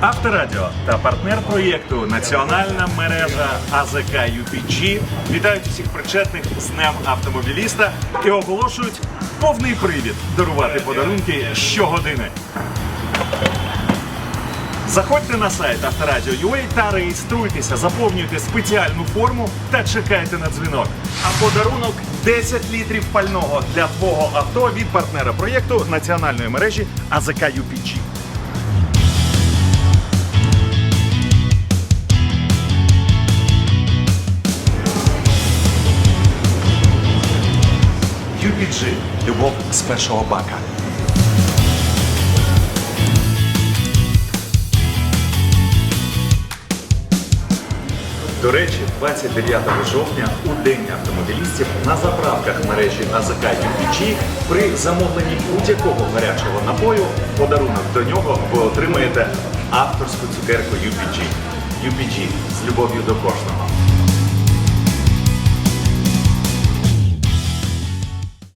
Авторадіо та партнер проєкту Національна мережа АЗК UPG вітають усіх причетних з Днем автомобіліста і оголошують повний привід дарувати подарунки щогодини. Заходьте на сайт Авторадіо.ua та реєструйтеся, заповнюйте спеціальну форму та чекайте на дзвінок. А подарунок 10 літрів пального для твого авто від партнера проєкту національної мережі АЗК UPG. UPG. Любов з першого бака. До речі, 29 жовтня у День автомобілістів на заправках мережі АЗК UPG при замовленні будь-якого гарячого напою подарунок до нього ви отримаєте авторську цукерку UPG. UPG з любов'ю до кожного.